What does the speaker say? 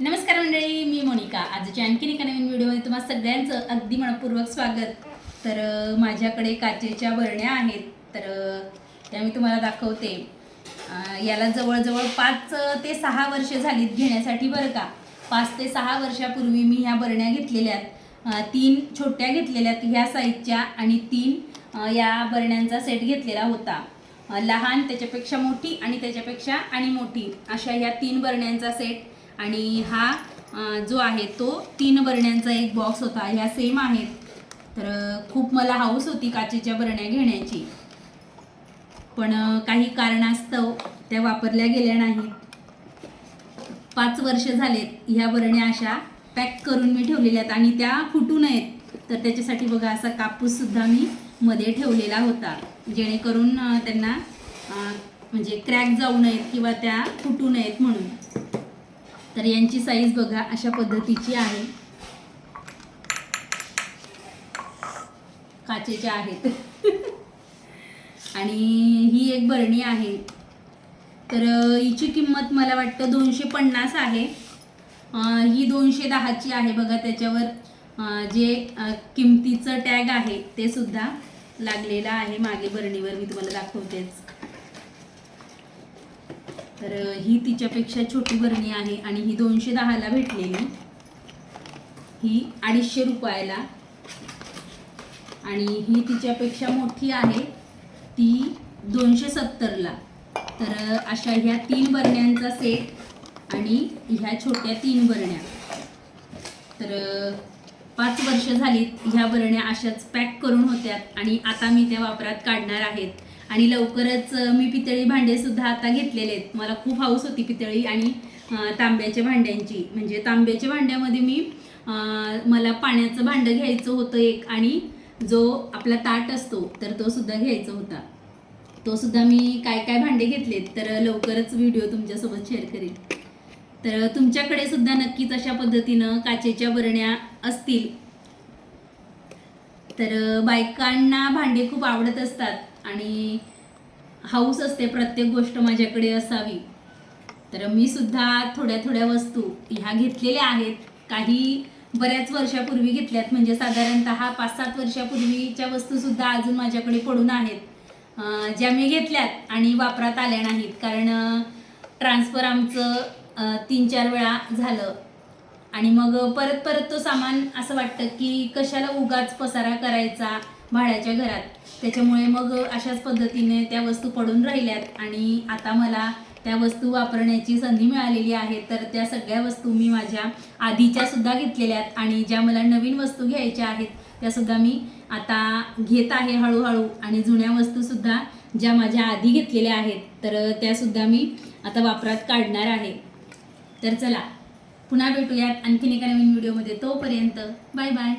नमस्कार मंडळी मी मोनिका. आजच्या आणखीन एका नवीन व्हिडिओमध्ये तुम्हाला सगळ्यांचं अगदी मनपूर्वक स्वागत. तर माझ्याकडे काचेच्या बरण्या आहेत. तर त्या मी तुम्हाला दाखवते. याला जवळजवळ पाच ते सहा वर्ष झालीत घेण्यासाठी बरं का. पाच ते सहा वर्षापूर्वी मी ह्या बरण्या घेतलेल्या तीन छोट्या घेतलेल्या ह्या साईजच्या आणि तीन या बरण्यांचा सेट घेतलेला होता. लहान त्याच्यापेक्षा मोठी आणि त्याच्यापेक्षा आणि मोठी अशा ह्या तीन बरण्यांचा सेट आणि हा जो आहे तो तीन बरण्यांचा एक बॉक्स होता. ह्या सेम आहेत. तर खूप मला हाऊस होती काचेच्या बरण्या घेण्याची. पण काही कारणास्तव त्या वापरल्या गेल्या नाहीत. पाच वर्ष झालेत ह्या बरण्या अशा पॅक करून मी ठेवलेल्या आहेत आणि त्या फुटू नयेत तर त्याच्यासाठी बघा असा कापूससुद्धा मी मध्ये ठेवलेला होता. जेणेकरून त्यांना म्हणजे क्रॅक जाऊ नयेत किंवा त्या फुटू नयेत म्हणून. तर यांची साईज बघा अशा पद्धतीची आहे. काचेच्या आहेत. आणि ही एक बरणी आहे. तर हिची किंमत मला वाटतं दोनशे पन्नास आहे. ही दोनशे दहाची आहे बघा त्याच्यावर. जे किमतीचं टॅग आहे ते सुद्धा लागलेलं आहे मागे बरणीवर. मी तुम्हाला दाखवतेच. तर ही तिच्यापेक्षा छोटी बरणी आहे आणि ही दोनशे दहाला भेटलेली. ही अडीचशे रुपयाला. आणि ही तिच्यापेक्षा मोठी आहे ती दोनशे सत्तरला. तर अशा ह्या तीन बरण्यांचा सेट आणि ह्या छोट्या तीन बरण्या. तर पाच वर्ष झालीत ह्या बरण्या अशाच पॅक करून होत्या आणि आता मी त्या वापरात काढणार आहेत. आणि लवकरच मी पितळी भांडेसुद्धा आता घेतलेले आहेत. मला खूप हाऊस होती पितळी आणि तांब्याच्या भांड्यांची. म्हणजे तांब्याच्या भांड्यामध्ये मी मला पाण्याचं भांडं घ्यायचं होतं एक आणि जो आपला ताट असतो तर तो सुद्धा घ्यायचा होता. तो सुद्धा मी काय काय भांडे घेतलेत तर लवकरच व्हिडिओ तुमच्यासोबत शेअर करेन. तर तुमच्याकडे सुद्धा नक्कीच अशा पद्धतीनं काचेच्या बरण्या असतील. तर बायकांना भांडे खूप आवडत असतात. आणि हाऊस असते प्रत्येक गोष्ट माझ्याकडे असावी. तर मी सुद्धा थोड्या थोड्या वस्तू ह्या घेतलेल्या आहेत. काही बऱ्याच वर्षापूर्वी घेतल्यात. म्हणजे साधारणतः पाच सात वर्षापूर्वीच्या वस्तूसुद्धा अजून माझ्याकडे पडून आहेत. ज्या मी घेतल्यात आणि वापरात आल्या नाहीत. कारण ट्रान्सफर आमचं तीन चार वेळा झालं. आणि मग परत परत तो सामान असं वाटतं की कशाला उगाच पसारा करायचा भाड्याच्या घरात. त्याच्यामुळे मग अशाच पद्धतीने त्या वस्तू पडून राहिल्यात आणि आता मला त्या वस्तू वापरण्याची संधी मिळालेली आहे. तर त्या सगळ्या वस्तू मी माझ्या आधीच्या सुद्धा घेतलेल्या आहेत आणि ज्या मला नवीन वस्तू घ्यायच्या आहेत त्या सुद्धा मी आता घेत आहे हळूहळू. आणि जुन्या वस्तूसुद्धा ज्या माझ्या आधी घेतलेल्या आहेत तर त्यासुद्धा मी आता वापरात काढणार आहे. तर चला पुन्हा भेटूयात. आणखीन एका नवीन व्हिडिओमध्ये तोपर्यंत बाय बाय.